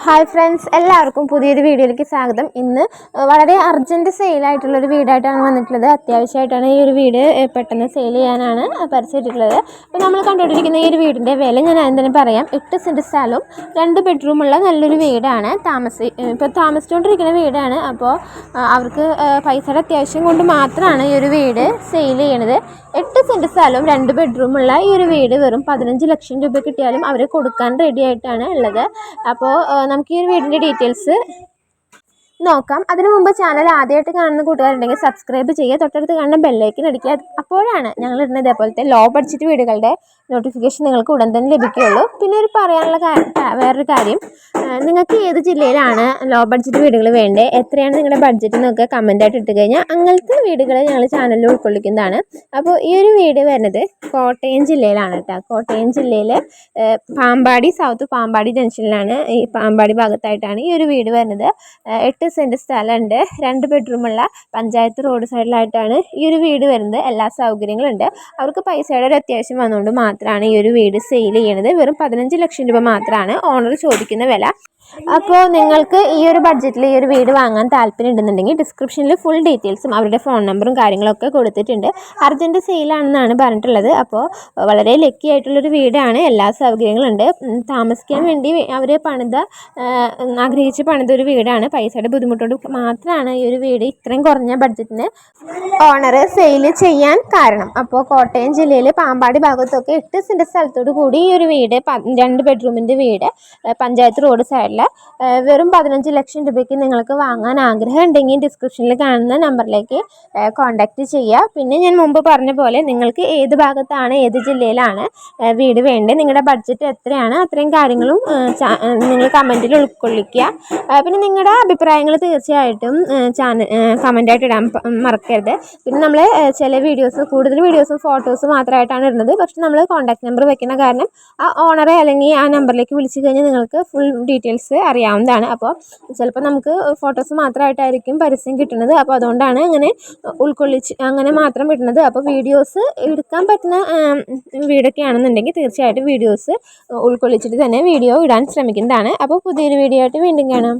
Hi friends എല്ലാവർക്കും പുതിയൊരു വീഡിയോയിലേക്ക് സ്വാഗതം. ഇന്ന് വളരെ അർജന്റ് സെയിലായിട്ടുള്ളൊരു വീടായിട്ടാണ് വന്നിട്ടുള്ളത്. അത്യാവശ്യമായിട്ടാണ് ഈ ഒരു വീട് പെട്ടെന്ന് സെയിൽ ചെയ്യാനാണ് പരസ്യമായിട്ടുള്ളത് അപ്പോൾ നമ്മൾ കണ്ടുകൊണ്ടിരിക്കുന്ന ഈ ഒരു വീടിന്റെ വില ഞാൻ ആദ്യം തന്നെ പറയാം. എട്ട് സെന്റ് സ്ഥലവും രണ്ട് ബെഡ്റൂമുള്ള നല്ലൊരു വീടാണ്. താമസി ഇപ്പോൾ താമസിച്ചുകൊണ്ടിരിക്കുന്ന വീടാണ്. അപ്പോൾ അവർക്ക് പൈസയുടെ അത്യാവശ്യം കൊണ്ട് മാത്രമാണ് ഈ ഒരു വീട് സെയിൽ ചെയ്യണത്. എട്ട് സെന്റ് സ്ഥലവും രണ്ട് ബെഡ്റൂമുള്ള ഈ ഒരു വീട് വെറും പതിനഞ്ച് ലക്ഷം രൂപ കിട്ടിയാലും അവർ കൊടുക്കാൻ റെഡി ആയിട്ടാണ് ഉള്ളത്. അപ്പോൾ നമുക്ക് ഈ ഒരു വീടിന്റെ ഡീറ്റെയിൽസ് നോക്കാം. അതിനു മുമ്പ് ചാനൽ ആദ്യമായിട്ട് കാണുന്ന കൂട്ടുകാരുണ്ടെങ്കിൽ സബ്സ്ക്രൈബ് ചെയ്യുക. തൊട്ടടുത്ത് കാണുന്ന ബെല്ലൈക്കൻ അടിക്കുക. അപ്പോഴാണ് ഞങ്ങൾ ഇടുന്ന ഇതേപോലത്തെ ലോ ബഡ്ജറ്റ് വീടുകളുടെ നോട്ടിഫിക്കേഷൻ നിങ്ങൾക്ക് ഉടൻ തന്നെ ലഭിക്കുകയുള്ളൂ. പിന്നെ ഒരു പറയാനുള്ള വേറൊരു കാര്യം. നിങ്ങൾക്ക് ഏത് ജില്ലയിലാണ് ലോ ബഡ്ജറ്റ് വീടുകൾ വേണ്ടത് എത്രയാണ് നിങ്ങളുടെ ബഡ്ജറ്റ് എന്നൊക്കെ കമന്റായിട്ട് ഇട്ട് കഴിഞ്ഞാൽ അങ്ങനത്തെ വീടുകൾ ഞങ്ങൾ ചാനലിൽ ഉൾക്കൊള്ളിക്കുന്നതാണ്. അപ്പോൾ ഈ ഒരു വീട് വരുന്നത് കോട്ടയം ജില്ലയിലാണ് കേട്ടോ. കോട്ടയം ജില്ലയിൽ പാമ്പാടി സൗത്ത് പാമ്പാടി ജംഗ്ഷനിലാണ് ഈ പാമ്പാടി ഭാഗത്തായിട്ടാണ് ഈ ഒരു വീട് വരുന്നത്. എട്ട് സെന്റ് സ്ഥലമുണ്ട്. രണ്ട് ബെഡ്റൂമുള്ള പഞ്ചായത്ത് റോഡ് സൈഡിലായിട്ടാണ് ഈ ഒരു വീട് വരുന്നത്. എല്ലാ സൗകര്യങ്ങളും ഉണ്ട് അവർക്ക് പൈസയുടെ ഒരു അത്യാവശ്യം വന്നുകൊണ്ട് മാത്രമാണ് ഈ ഒരു വീട് സെയിൽ ചെയ്യണത്. വെറും പതിനഞ്ച് ലക്ഷം രൂപ മാത്രമാണ് ഓണർ ചോദിക്കുന്ന വില. അപ്പോൾ നിങ്ങൾക്ക് ഈ ഒരു ബഡ്ജറ്റിൽ ഈ ഒരു വീട് വാങ്ങാൻ താല്പര്യം ഉണ്ടെന്നുണ്ടെങ്കിൽ ഡിസ്ക്രിപ്ഷനിൽ ഫുൾ ഡീറ്റെയിൽസും അവരുടെ ഫോൺ നമ്പറും കാര്യങ്ങളൊക്കെ കൊടുത്തിട്ടുണ്ട്. അർജന്റ് സെയിലാണെന്നാണ് പറഞ്ഞിട്ടുള്ളത്. അപ്പോൾ വളരെ ലക്കി ആയിട്ടുള്ളൊരു വീടാണ്. എല്ലാ സൗകര്യങ്ങളും ഉണ്ട് ഉം, താമസിക്കാൻ വേണ്ടി അവർ പണിത ആഗ്രഹിച്ച് പണിത ഒരു വീടാണ്. പൈസയുടെ ബുദ്ധിമുട്ടുകൊണ്ട് മാത്രമാണ് ഈ ഒരു വീട് ഇത്രയും കുറഞ്ഞ ബഡ്ജറ്റിന് ഓണർ സെയിൽ ചെയ്യാൻ കാരണം. അപ്പോൾ കോട്ടയം ജില്ലയിൽ പാമ്പാടി ഭാഗത്തൊക്കെ എട്ട് സെന്റ് സ്ഥലത്തോട് കൂടി ഈ ഒരു വീട് രണ്ട് ബെഡ്റൂമിന്റെ വീട് പഞ്ചായത്ത് റോഡ് സൈഡിൽ വെറും പതിനഞ്ച് ലക്ഷം രൂപയ്ക്ക് നിങ്ങൾക്ക് വാങ്ങാൻ ആഗ്രഹം ഉണ്ടെങ്കിൽ ഡിസ്ക്രിപ്ഷനിൽ കാണുന്ന നമ്പറിലേക്ക് കോൺടാക്റ്റ് ചെയ്യുക പിന്നെ ഞാൻ മുമ്പ് പറഞ്ഞ പോലെ നിങ്ങൾക്ക് ഏത് ഭാഗത്താണ് ഏത് ജില്ലയിലാണ് വീട് വേണ്ടത് നിങ്ങളുടെ ബഡ്ജറ്റ് എത്രയാണ് അത്രയും കാര്യങ്ങളും നിങ്ങൾ കമന്റിൽ ഉൾക്കൊള്ളിക്കുക. പിന്നെ നിങ്ങളുടെ അഭിപ്രായങ്ങൾ തീർച്ചയായിട്ടും ചാനൽ കമന്റായിട്ട് ഇടാൻ മറക്കരുത്. പിന്നെ നമ്മൾ ചില വീഡിയോസ് കൂടുതൽ വീഡിയോസും ഫോട്ടോസും മാത്രമായിട്ടാണ് ഇടുന്നത്. പക്ഷെ നമ്മൾ കോൺടാക്ട് നമ്പർ വെക്കുന്ന കാരണം ആ ഓണറെ അല്ലെങ്കിൽ ആ നമ്പറിലേക്ക് വിളിച്ചു കഴിഞ്ഞാൽ നിങ്ങൾക്ക് ഫുൾ ഡീറ്റെയിൽസ് അറിയാവുന്നതാണ്. അപ്പോൾ ചിലപ്പോൾ നമുക്ക് ഫോട്ടോസ് മാത്രമായിട്ടായിരിക്കും പരസ്യം കിട്ടുന്നത്. അപ്പോൾ അതുകൊണ്ടാണ് അങ്ങനെ ഉൾക്കൊള്ളിച്ച് അങ്ങനെ മാത്രം ഇടുന്നത്. അപ്പോൾ വീഡിയോസ് എടുക്കാൻ പറ്റുന്ന വീടൊക്കെയാണെന്നുണ്ടെങ്കിൽ തീർച്ചയായിട്ടും വീഡിയോസ് ഉൾക്കൊള്ളിച്ചിട്ട് തന്നെ വീഡിയോ ഇടാൻ ശ്രമിക്കുന്നതാണ്. അപ്പോൾ പുതിയൊരു വീഡിയോ ആയിട്ട് വീണ്ടും കാണാം.